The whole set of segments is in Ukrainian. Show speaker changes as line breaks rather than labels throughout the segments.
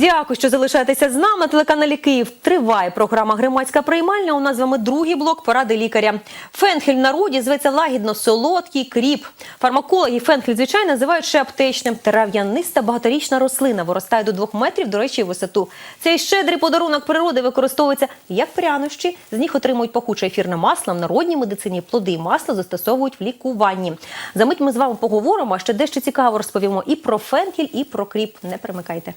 Дякую, що залишаєтеся з нами. Телеканалі Київ триває програма Громадська приймальня. У нас з вами другий блок поради лікаря. Фенхель в народі зветься лагідно солодкий кріп. Фармакологи фенхель, звичайно, називають ще аптечним. Трав'яниста багаторічна рослина виростає до двох метрів, до речі, висоту. Цей щедрий подарунок природи використовується як прянощі. З них отримують пахуче ефірне масло. В народній медицині плоди і масло застосовують в лікуванні. Замить ми з вами поговоримо, а ще дещо цікаво розповімо і про фенхель, і про кріп. Не примикайте.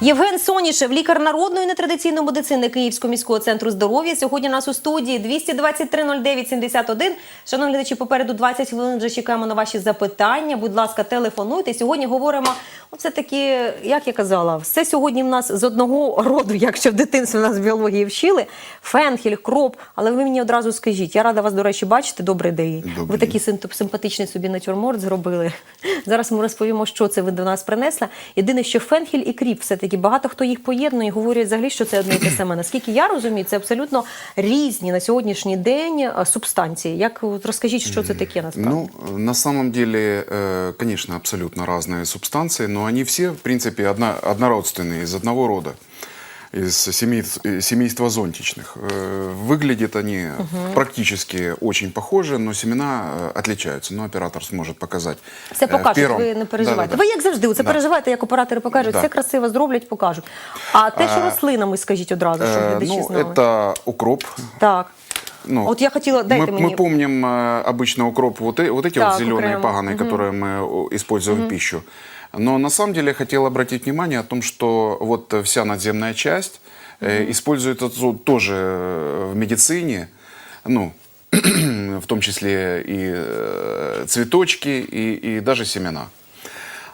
Євген Сонішев, лікар народної нетрадиційної медицини Київського міського центру здоров'я. Сьогодні у нас у студії 223 09 71. Шановні глядачі, попереду 20 хвилин вже чекаємо на ваші запитання. Будь ласка, телефонуйте. Сьогодні говоримо, оце таки, як я казала, все сьогодні в нас з одного роду, якщо в дитинстві нас в біології вчили. Фенхель, кроп. Але ви мені одразу скажіть, я рада вас, до речі, бачити. Добрий день.
Добрий
Ви такий симпатичний собі натюрморт зробили. Зараз ми розповімо, що це ви до нас принесли. Єдине, що фенхель і кріп все-таки багато хто їх поєднує, і говорять взагалі, що це одне і те саме. Наскільки я розумію, це абсолютно різні на сьогоднішній день е, субстанції. Як от розкажіть, що це таке насправді?
Ну, на самом деле, э, конечно, абсолютно разные субстанции, но они все, в принципе, одно, однородственные, из одного рода, из семей- э, семейства зонтичных. Э, Выглядят они практически очень похожи, но семена э, отличаются. Но оператор сможет показать.
Все
э, в
покажуть,
первом.
ви не переживайте.
Да-да-да.
Ви як завжди, це
Да.
переживаєте, як оператори покажуть,
Да.
все красиво зроблять, покажуть. А те, що
А,
рослинами, скажіть одразу, щоб
Э,
глядачі
Ну,
знали.
это укроп.
Так.
Ну,
От я хотіла, дайте
мы,
мені.
мы помним э, обычно укроп, вот, э- вот эти
Так,
вот зеленые
окремо.
паганы, которые мы о, используем в пищу. Но на самом деле я хотел обратить внимание о том, что вот э, вся надземная часть э, используется тут тоже э, в медицине, ну, в том числе и э, цветочки, и, и даже семена.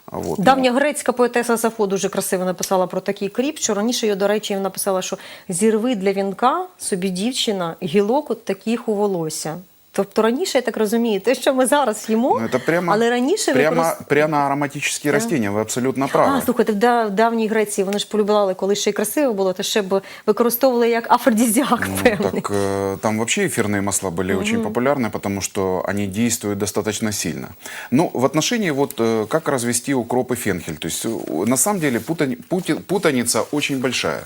Вот.
Давня грецька поетеса Сафо дуже красиво написала про такий кріп, що раніше її, до речі, написала, що зірви для вінка собі дівчина гілок от таких у волосся. Тобто раніше, я так розумію, те, що ми зараз їмо,
Ну, это прямо,
але раніше
прямо,
використ-
пряно-ароматические растения, вы абсолютно правы.
А, слухайте, в да- в давній Греції вони ж полюбляли, коли ще й красиво було, то ще б використовували як афродизіак
Ну,
певний.
так э, там вообще эфирные масла были очень популярны, потому что они действуют достаточно сильно. Ну, в отношении вот э, как развести укроп и фенхель. То есть э, на самом деле путани- пути- путаница очень большая.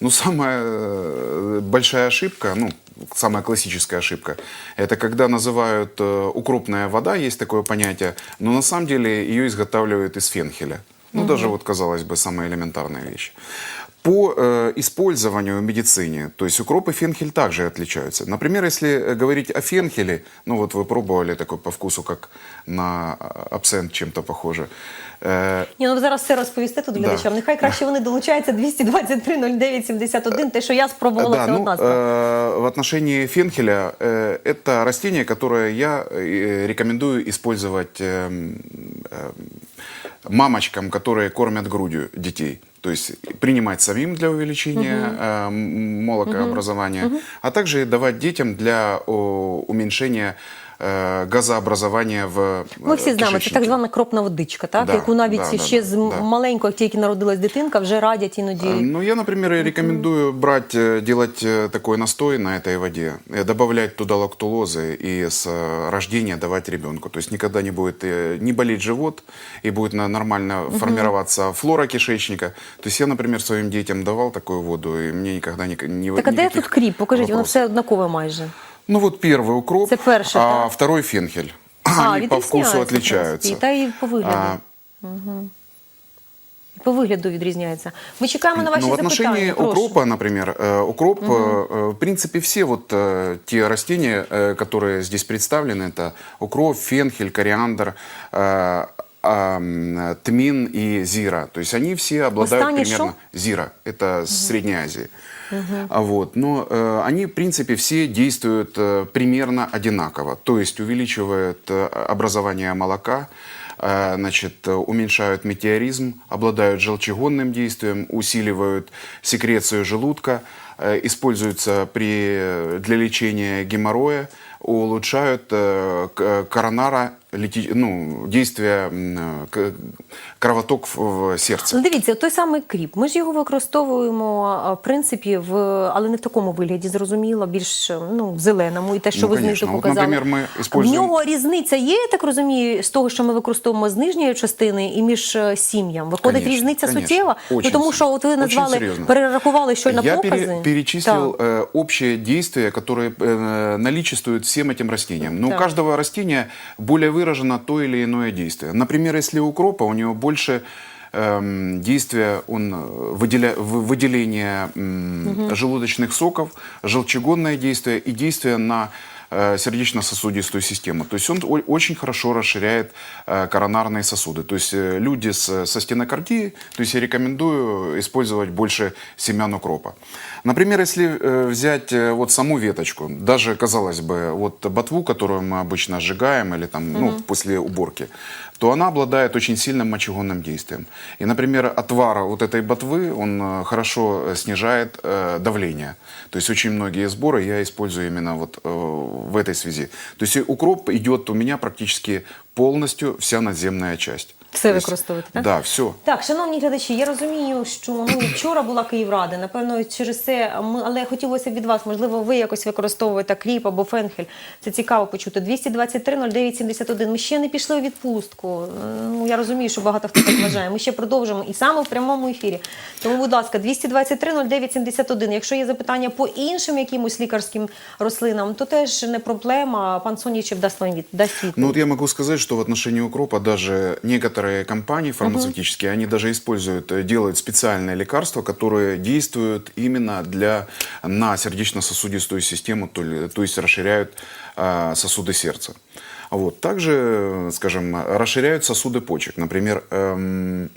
Но самая э, большая ошибка, ну, самая классическая ошибка, это когда называют э, укропная вода, есть такое понятие, но на самом деле ее изготавливают из фенхеля. Ну, даже вот, казалось бы, самая элементарная вещь. По э, использованию в медицине, то есть укроп и фенхель также отличаются. Например, если э, говорить о фенхеле, ну вот вы пробовали такой по вкусу, как на э, абсент чем-то похоже. Э,
Ні, ну ви зараз все розповісте тут глядачам. Нехай краще вони долучаються 223 09 71, те, що я спробувала,
да,
це
ну,
одна справа.
э, в отношении фенхеля, э, это растение, которое я э, рекомендую использовать эм, э, мамочкам, которые кормят грудью детей. То есть принимать самим для увеличения э, молокообразования, угу. а также давать детям для о, уменьшения э, газообразования в э,
Ми всі знаємо, це
кишечнике.
так звана кропна водичка, так?
Да,
яку навіть
да, да,
ще
да,
з
да.
маленького, як тільки народилась дитинка, вже радять іноді.
Э, Ну, я, например, рекомендую брать, э, делать э, такой настой на этой воде, э, добавлять туда лактулозы и с э, рождения давать ребенку. То есть никогда не будет э, не болеть живот и будет на- нормально формироваться флора кишечника. То есть я, например, своим детям давал такую воду, и мне никогда не, не
Так а де
никаких
тут кріп? Покажіть, воно
вопросов.
все однакове майже.
Ну вот первый укроп,
Это перший,
а
так?
второй фенхель. Они по вкусу
відрізняється, в
отличаются.
принципі, Та й по вигляду.
А,
По вигляду відрізняється. Ми чекаємо на ваші
Ну, в отношении
запитання. Прошу.
укропа, например, э, укроп, э, э, в принципе, все вот э, те растения, э, которые здесь представлены, это укроп, фенхель, кориандр, э, а, м, тмин и зира. То есть они все обладают
Останнє
примерно... Зира, это с Средней Азии. А Вот. Но э, они, в принципе, все действуют э, примерно одинаково. То есть увеличивают э, образование молока, э, значит, э, уменьшают метеоризм, обладают желчегонным действием, усиливают секрецию желудка, э, используются при, для лечения геморроя, улучшают э, коронара, ну, действие, м, э, к- кровоток в, в сердце.
Ну, дивіться, той самий кріп. Ми ж його використовуємо а, в принципі в але не в такому вигляді, зрозуміло, більш ну в зеленому, і те, що
Ну,
ви знизу
конечно. От,
показали.
наприклад, ми
В
используем-
нього різниця є, я так розумію, з того, що ми використовуємо з нижньої частини і між е, сім'ям. Виходить
Конечно,
різниця
конечно.
суттєва. Ну
Очень
тому що от ви
очень
назвали,
серйозно.
перерахували щойно
Я
покази.
пере- перечислил
Так.
э, общие действия, которые э, наличествуют всем этим растениям. Но
Так.
у каждого растения более выражено то или иное действие. Например, если у укропа, у него больше эм, действия он э, выделя- вы- выделение м, желудочных соков, желчегонное действие и действие на э, сердечно-сосудистую систему. То есть он очень хорошо расширяет э, коронарные сосуды. То есть э, люди с, со стенокардией, то есть я рекомендую использовать больше семян укропа. Например, если э, взять э, вот саму веточку, даже, казалось бы, вот ботву, которую мы обычно сжигаем или там, ну, после уборки, то она обладает очень сильным мочегонным действием. И, например, отвар вот этой ботвы, он э, хорошо э, снижает э, давление. То есть очень многие сборы я использую именно вот э, в этой связи. То есть укроп идет у меня практически полностью вся наземная часть.
Все використовуєте, так?
Да, все.
Так, шановні глядачі, я розумію, що ну вчора була Київрада. Напевно, через це ми, але хотілося б від вас, можливо, ви якось використовуєте кріп або фенхель. Це цікаво почути. 223 09 71. Ми ще не пішли у відпустку. Ну я розумію, що багато хто так вважає. Ми ще продовжимо і саме в прямому ефірі. Тому, будь ласка, 223 09 71. Якщо є запитання по іншим якимось лікарським рослинам, то теж не проблема. Пан Сонічев дасть вам від дасть відповідь.
Ну вот я могу сказать, что в отношении укропа даже некоторые компании фармацевтические, они даже используют, э, делают специальные лекарства, которые действуют именно для, на сердечно-сосудистую систему, то, ли- то есть расширяют э, сосуды сердца. Вот. Также, скажем, расширяют сосуды почек. Например, эм,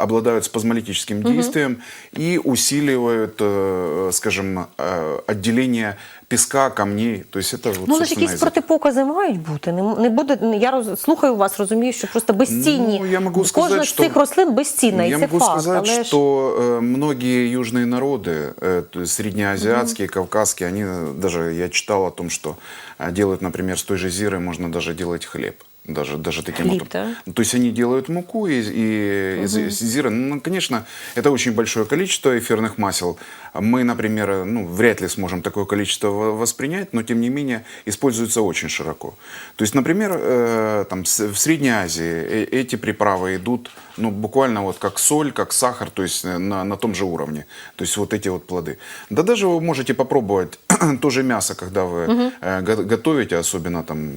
обладают спазмолитическим действием и усиливают, э, скажем, э, отделение песка, камней. То есть это вот,
Ну, але ж
собственно,
якісь
из-за
протипокази мають бути. Не, м- не буде. не- Я роз, слухаю вас, розумію, що просто безцінні.
Ну, я могу
Кожна
сказать,
з
что-
цих рослин безцінна, і
Я
це
могу
факт.
сказать,
але ж...
что э, многие южные народы, э, то есть среднеазиатские, кавказские, они э, даже, я читал о том, что э, делают, например, с той же зиры можно даже делать хлеб. Даже, даже таким вот.
да?
То есть они делают муку и, и из, из зиры. Ну, конечно, это очень большое количество эфирных масел. Мы, например, ну, вряд ли сможем такое количество во- воспринять, но тем не менее используется очень широко. То есть, например, э, там, в Средней Азии э- эти приправы идут ну, буквально вот как соль, как сахар, то есть э, на, на том же уровне. То есть вот эти вот плоды. Да даже вы можете попробовать то же мясо, когда вы э, го- готовите, особенно там,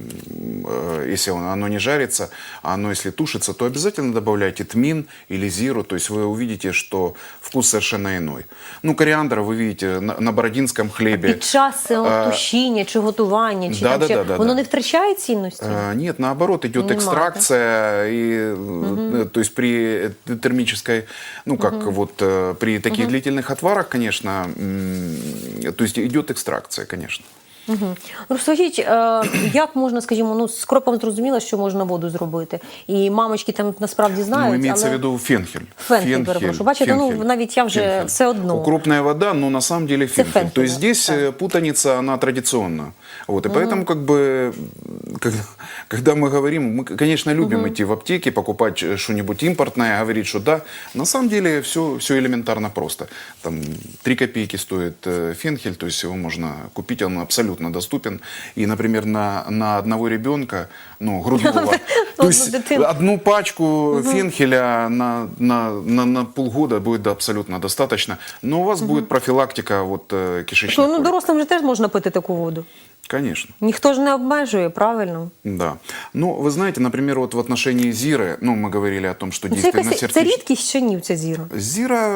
э, если он- оно не жарится, а оно если тушится, то обязательно добавляйте тмин или зиру, то есть вы увидите, что вкус совершенно иной. Ну, кориандр вы видите на, на бородинском хлебе.
Під час е,
Е,
тушіння чи готування, чи
да,
там
да,
ще,
да, да,
воно
да.
не втрачає цінності?
Э, Нет, наоборот, идет
Нема,
экстракция, и, э, то есть при э, термической, ну как вот э, при таких длительных отварах, конечно, м, то есть идет экстракция, конечно.
Угу. Розкажіть, е, як можна, скажімо, ну з кропом зрозуміло, що можна воду зробити, і мамочки там насправді знають,
ну, имеется
але...
в виду фенхель.
Фенхель, перепрошую. Бачите, ну, навіть я вже все одно.
Укропная вода, но на самом деле фенхель.
фенхель,
То есть
да,
здесь
так.
э, путаница, она традиционна. Вот, и поэтому как бы, когда, когда мы говорим, мы, конечно, любим идти в аптеки, покупать э, что-нибудь импортное, говорить, что да, на самом деле все, все элементарно просто. Там 3 копейки стоит э, фенхель, то есть его можно купить, он абсолютно доступен. И, например, на, на одного ребенка, ну, грудного, то
Одну
есть одну пачку фенхеля на, на, на, на полгода будет абсолютно достаточно. Но у вас будет профилактика вот, э, кишечных
ну дорослим же теж можна пити таку воду.
Конечно,
Ніхто ж не обмежує, правильно?
да. Ну, вы знаете, например, вот в отношении Зиры, ну, мы говорили о том, что
Ну, Це,
действие на
якась, це
сердечко...
рідкість чи ні, ця зіра?
Зира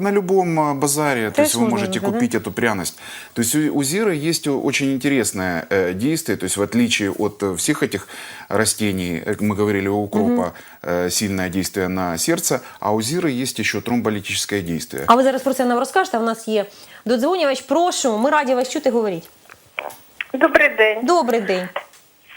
на любом а, базаре, то есть вы
можно
можете
уже, да?
купить эту пряность. То есть у, у зиры есть о- очень интересное э, действие, то есть в отличие от э, всех этих растений, э, мы говорили у укропа, э, сильное действие на сердце, а у зиры есть еще тромболитическое действие.
А ви зараз про це нам розкажете? У нас є додзвонювач. Прошу, ми раді вас чути. Говоріть.
Добрий день.
Добрий день.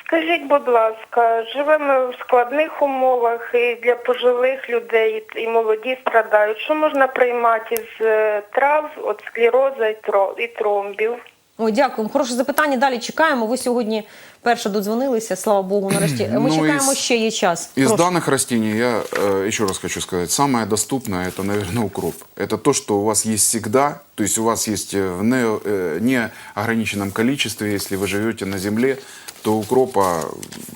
Скажіть, будь ласка, живемо в складних умовах і для пожилих людей, і молоді страдають. Що можна приймати з е, трав, от склероза і, тро, і тромбів?
Ой, дякую. Хороше запитання. Далі чекаємо. Ви сьогодні перше додзвонилися. Слава Богу, нарешті. Ми
Ну,
чекаємо
із-
ще є час.
Из
Прошу.
данных растений я э, еще раз хочу сказать, самое доступное это, наверное, укроп. Это то, что у вас есть всегда, то есть у вас есть э, в не- э, неограниченном количестве, если вы живете на земле, то укропа,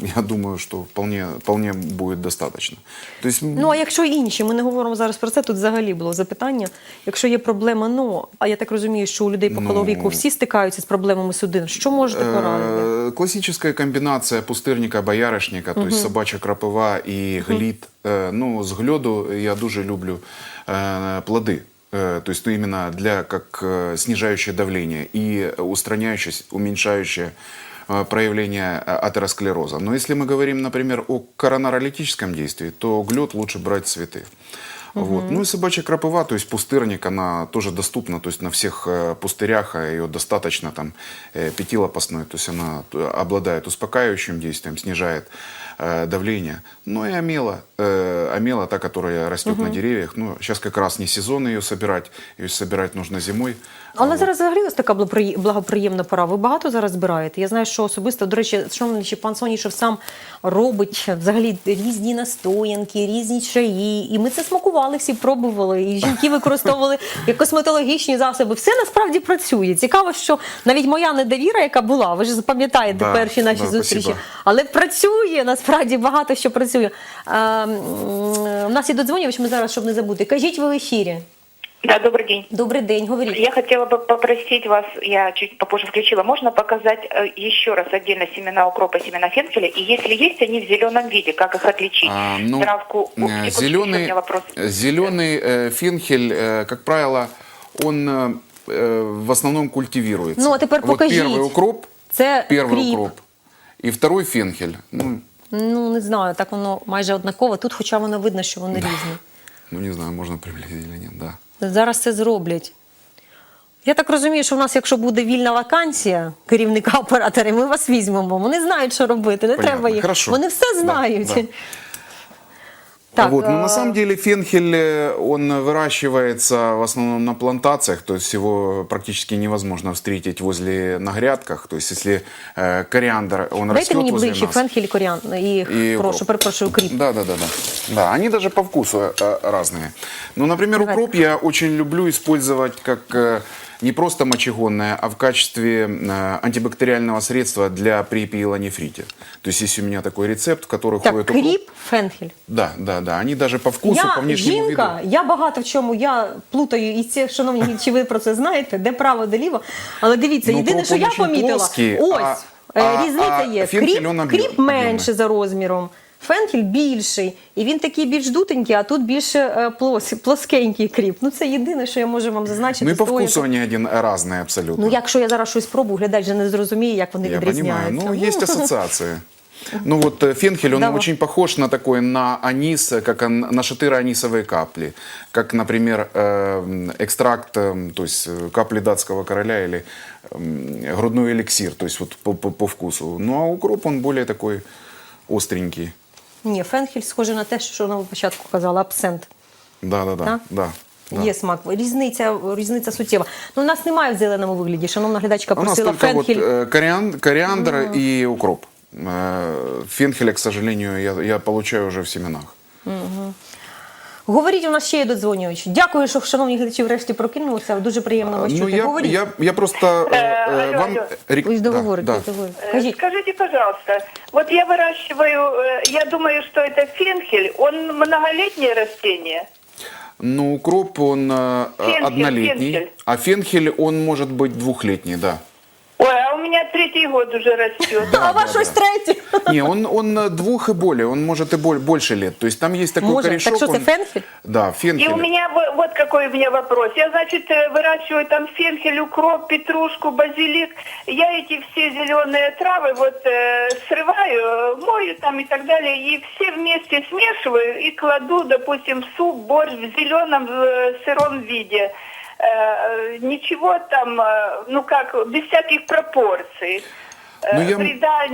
я думаю, что вполне, вполне будет достаточно. То есть,
Ну а якщо інші, ми не говоримо зараз про це. Тут взагалі було запитання. Якщо є проблема, ну а я так розумію, що у людей похилого
Ну,
віку всі стикаються з проблемами судин. Що можете порадити?
Э, Классическая комбинация пустырника, боярышника, то есть собачья крапива и глід. Э, Ну, з гльоду я дуже люблю э, плоды. Э, То есть ну, именно для как э, снижающее давление и устраняющее, уменьшающее э, проявление э, атеросклероза. Но если мы говорим, например, о коронаролитическом действии, то глед лучше брать цветы. Вот. Ну и собачья крапива, то есть пустырник, она тоже доступна, то есть на всех э, пустырях а ее достаточно, там, э, пятилопастной, то есть она э, обладает успокаивающим действием, снижает э, давление. Ну и амела, э, амела, та, которая растет на деревьях, ну сейчас как раз не сезон ее собирать, ее собирать нужно зимой.
Але зараз взагалі ось така благоприє- благоприємна пора. Ви багато зараз збираєте? Я знаю, що особисто, до речі, шановний ще пан Сонішев сам робить взагалі різні настоянки, різні чаї. І ми це смакували, всі пробували. І жінки використовували як косметологічні засоби. Все насправді працює. Цікаво, що навіть моя недовіра, яка була, ви ж пам'ятаєте
Да,
перші наші
да,
зустрічі.
спасибо.
Але працює насправді багато що працює. А, у нас є додзвонювач, ми зараз, щоб не забути. Кажіть ви в ефірі.
Да, добрый день.
Добрий день, говоріть.
Я хотела бы попросить вас, я чуть попозже включила, можно показать э, еще раз отдельно семена укропа, семена фенхеля, и если есть они в зеленом виде, как их отличить?
А, ну,
Травку, Ух,
э,
секундочку, еще у
зеленый,
меня вопрос.
зеленый э, фенхель, э, как правило, он э, э, в основном культивируется.
Ну, а теперь
вот
покажите.
первый укроп,
Це
первый
кріп.
укроп, и второй фенхель. Ну,
Ну не знаю, так воно майже однаково. Тут, хоча воно видно, що вони різні.
ну не знаю, можно приблизить или нет, да.
Зараз це зроблять. Я так розумію, що в нас, якщо буде вільна вакансія керівника оператора, ми вас візьмемо. Вони знають, що робити. Не
Понятно.
треба їх.
Хорошо.
Вони все
Да,
знають.
да.
Так,
вот, но
е,
на самом деле фенхель, э, он выращивается в основном на плантациях, то есть его практически невозможно встретить возле на грядках. То есть если э, кориандр, он
Дайте
растет
мені
возле
ближче
нас.
фенхель і коріан. І,
И
прошу,
укроп.
перепрошую, кріп.
Да, да, да, да. Да, они даже по вкусу э, разные. Ну, например,
Давай.
укроп я очень люблю использовать как э, не просто мочегонное, а в качестве э, антибактериального средства для при пиелонефрите. То есть есть у меня такой рецепт, в который
Так,
входит укроп.
кріп, фенхель.
Да, да, да. Они даже по вкусу, по внешнему
жінка,
виду.
я багато в чому я плутаю і ці, шановні глядачі, ви про це знаєте, де право, де ліво. Але дивіться,
Ну,
єдине, що я помітила,
плоский,
ось
а-
е, різниця
а
є. Кріп, кріп менше за розміром. Фенхель більший, і він такий більш дутенький, а тут більше е, плос, плоскенький кріп. Ну це єдине, що я можу вам зазначити.
Ну и по
з того,
вкусу
як-
они один разные абсолютно.
Ну якщо я зараз щось спробую, глядач же не зрозуміє, як вони
Я понимаю.
відрізняються.
Ну, есть ассоциации. Ну вот э, фенхель, он
Давай.
очень похож на такой, на анис, э, как он- на шатыро-анисовые капли. Как, например, э, экстракт, э, то есть э, капли датского короля или э, грудной эликсир, то есть вот по, по- по вкусу. Ну а укроп, он более такой остренький.
Ні, фенхель схоже на те, що на початку казала, абсент.
Да-да-да.
Так?
Да, да.
Є смак. Різниця, різниця суттєва. Ну, у нас немає в зеленому вигляді. Шановна глядачка
У нас
просила
только вот
фенхель.
э, кориан- кориандр и укроп. Э, Фенхеля, к сожалению, я, я получаю вже в семенах.
Говоріть, у нас ще є додзвонювач. Дякую, що шановні глядачі врешті прокинулися. Дуже приємно вас
Ну,
чути.
я,
Говоріть.
я, я просто э,
Э,
э,
алло,
вам...
алло.
рек-
Ви ж
да,
договорите,
да.
договорите.
Э,
Кажіть.
Скажите, пожалуйста, вот я выращиваю, э, я думаю, что это фенхель, он многолетнее растение.
Ну, укроп, он э,
Фенхель,
однолетний,
фенхель.
а фенхель, он может быть двухлетний, да.
А меня третий год уже растет.
а
да,
ваш
да.
ось третій.
Не, он, он э, двух и более, он может и боль- больше лет. То есть там есть такой
Может.
корешок.
Так что это
он-
фенхель?
Да, фенхель.
И у меня во- вот какой у меня вопрос. Я, значит, э, выращиваю там фенхель, укроп, петрушку, базилик. Я эти все зеленые травы вот э, срываю, мою там и так далее, и все вместе смешиваю и кладу, допустим, в суп, борщ в зеленом э, сыром виде. Э, ничего там, э, ну как, без всяких пропорций. Э,
Ну, я
Вреда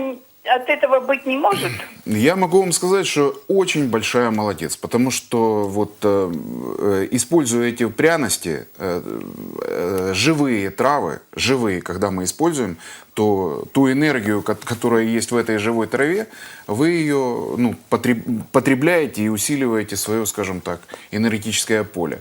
от этого быть не может?
Я могу вам сказать, что очень большая молодец, потому что вот э, э, используя эти пряности, э, э, живые травы, живые, когда мы используем, то ту энергию, ко- которая есть в этой живой траве, вы ее ну, потреб- потребляете и усиливаете свое, скажем так, энергетическое поле.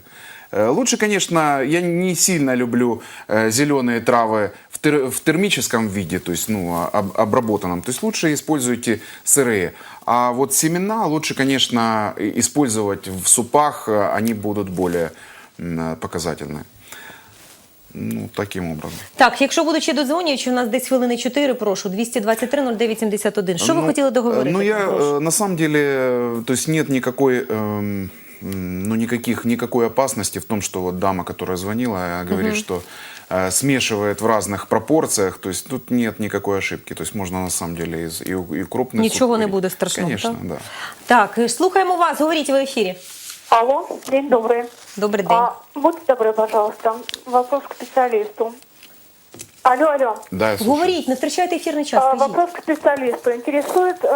Э, Лучше, конечно, я не сильно люблю зеленые травы в, тер- в термическом виде, то есть ну, а- об- обработанном. То есть лучше используйте сырые. А вот семена лучше, конечно, и- использовать в супах, э, они будут более м, э, показательны. Ну, таким образом.
Так, якщо будуть ще додзвонювачі, у нас десь хвилини 4, прошу, 223 09 71. Що ви
Ну,
хотіли договорити?
Ну, я
Прошу.
э, на самом деле, э, то есть нет никакой, эм, м, ну, никаких, никакой опасности в том, что вот дама, которая звонила, э, говорит, что э, смешивает в разных пропорциях, то есть тут нет никакой ошибки, то есть можно на самом деле из, и, у- и крупный суп
Нічого не
варить.
буде страшного.
Конечно,
так?
да.
Так, е, слухаємо вас, говоріть ви в ефірі.
Алло, день добрый.
Добрий день.
А, будьте добры, пожалуйста, вопрос к специалисту. Алло, алло.
Да, я слушаю.
Говоріть, не втрачайте ефірний час.
А,
скажіть.
вопрос к специалисту. Интересует э,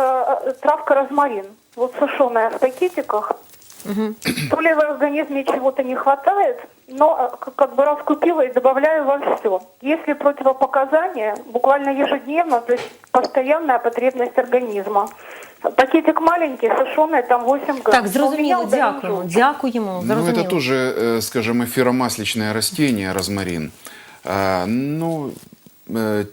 э, травка розмарин. Вот сушеная в пакетиках. То ли в организме чего-то не хватает, но э, к- как бы раскупила и добавляю во все. Если противопоказания, буквально ежедневно, то есть постоянная потребность организма. Пакетик маленький, сушеный, там 8 грамм.
Так,
Но
зрозуміло,
у меня удален
дякуємо.
желудок.
Дякуємо.
Ну,
Зрозуміло.
это тоже, э, скажем, эфиромасличное растение, розмарин. А, Ну, э, э,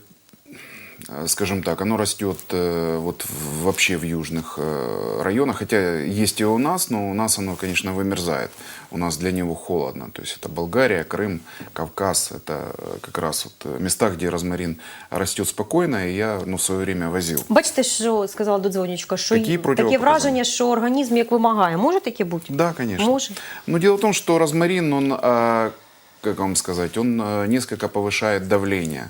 скажем так, оно растет э, вот в- вообще в южных э, районах, хотя есть и у нас, но у нас оно, конечно, вымерзает. У нас для него холодно. То есть это Болгария, Крым, Кавказ. Это э, как раз вот э, места, где розмарин растет спокойно, и я ну, в свое время возил.
Бачите, що сказала додзвонючка, що
Які
й- таке
противопоказання?
враження, що організм як вимагає. Може таке бути?
Да, конечно.
Може.
Но дело в том, что розмарин, он, а, как вам сказать, он а, несколько повышает давление.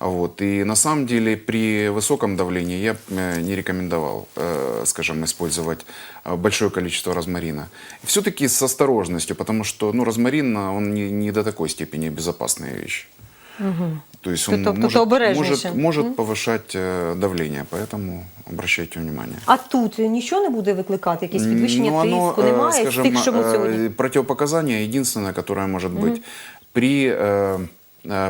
Вот. И на самом деле при высоком давлении я б, э, не рекомендовал, э, скажем, использовать э, большое количество розмарина. Все-таки с осторожностью, потому что ну, розмарин, а, он не, не до такой степени безопасная вещь. То есть он
Тобто- тобто
может,
обережніше.
может, может повышать э, давление, поэтому обращайте внимание.
А тут нічого не буде викликати, якісь підвищення
Ну, оно,
тиску?
э,
Немає з
скажем,
тих, що ми
э,
сьогодні.
противопоказание единственное, которое может быть при э, э,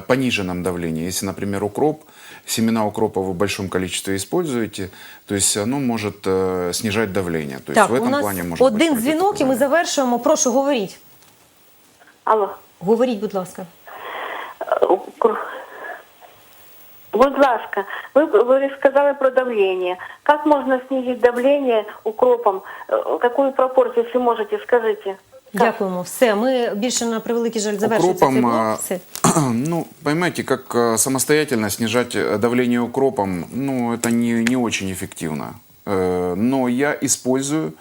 пониженном давлении. Если, например, укроп, семена укропа вы в большом количестве используете, то есть оно может э, снижать давление. То есть
Так,
в этом
у нас
плане может быть
один дзвінок, і ми
противопоказание.
завершуємо. Прошу, говоріть.
Алло.
Говоріть, будь ласка.
Будь ласка, ви, ви сказали про давление. Как можно снизить давление укропом? Э, Какую пропорцию, если можете, скажите?
Дякуємо. Все, ми більше на превеликий жаль завершується цей
Укропом,
блок.
а,
Все.
ну, поймете, как э, самостоятельно снижать э, давление укропом, ну, это не, не очень эффективно. Э, Но я использую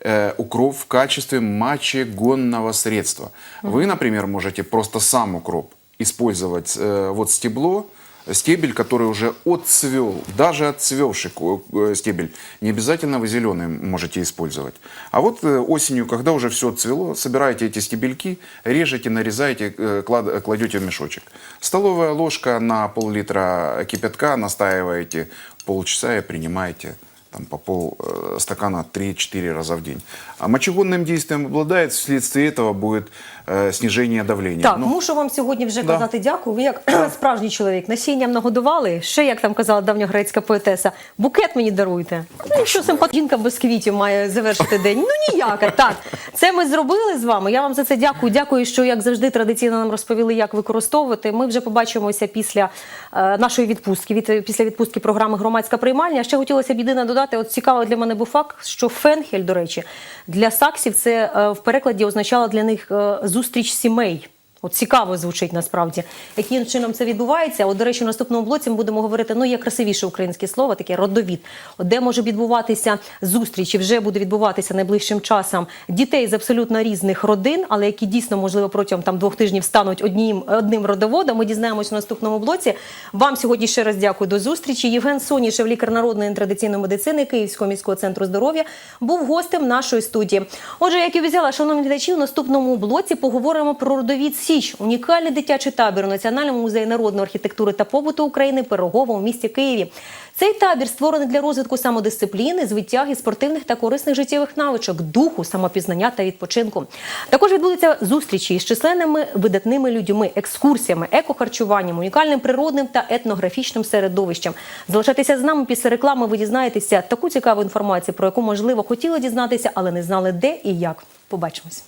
э, укроп в качестве мочегонного средства. Вы, например, можете просто сам укроп использовать, э, вот стебло, стебель, который уже отцвел, даже отцвевший ку- э, стебель, не обязательно вы зеленый можете использовать. А вот э, осенью, когда уже все отцвело, собираете эти стебельки, режете, нарезаете, э, клад- кладете в мешочек. Столовая ложка на пол-литра кипятка, настаиваете полчаса и принимаете там, по пол э, стакана 3-4 раза в день. А мочегонным действием обладает, вследствие этого будет э, снижение давления.
Так,
Ну,
мушу вам сьогодні вже
Да.
казати дякую. Ви як справжній чоловік насінням нагодували. Ще, як там казала давньогрецька поетеса, букет мені даруйте. Ну, якщо симпат жінка без квітів має завершити день. Ну ніяка. Так, це ми зробили з вами. Я вам за це дякую. Дякую, що як завжди традиційно нам розповіли, як використовувати. Ми вже побачимося після е, нашої відпустки. Від після відпустки програми громадська приймальня. Ще хотілося б єдине додати. От цікаво для мене був факт, що фенхель, до речі, для саксів це е, в перекладі означало для них е, зустріч сімей. От цікаво звучить насправді, яким чином це відбувається. От, до речі, в наступному блоці ми будемо говорити ну є красивіше українське слово, таке родовід. От де може відбуватися зустріч, і вже буде відбуватися найближчим часом дітей з абсолютно різних родин, але які дійсно можливо протягом там двох тижнів стануть одним одним родоводом. Ми дізнаємось в наступному блоці. Вам сьогодні ще раз дякую до зустрічі. Євген Сонішев, лікар народної традиційної медицини Київського міського центру здоров'я, був гостем нашої студії. Отже, як і обіцяла, шановні глядачі, у наступному блоці поговоримо про родовід Січ унікальний дитячий табір у Національному музеї народної архітектури та побуту України Пирогова у місті Києві. Цей табір створений для розвитку самодисципліни, звитяги, спортивних та корисних життєвих навичок, духу, самопізнання та відпочинку. Також відбудуться зустрічі із численними видатними людьми, екскурсіями, екохарчуванням, унікальним природним та етнографічним середовищем. Залишайтеся з нами після реклами. Ви дізнаєтеся таку цікаву інформацію, про яку можливо хотіли дізнатися, але не знали де і як. Побачимось.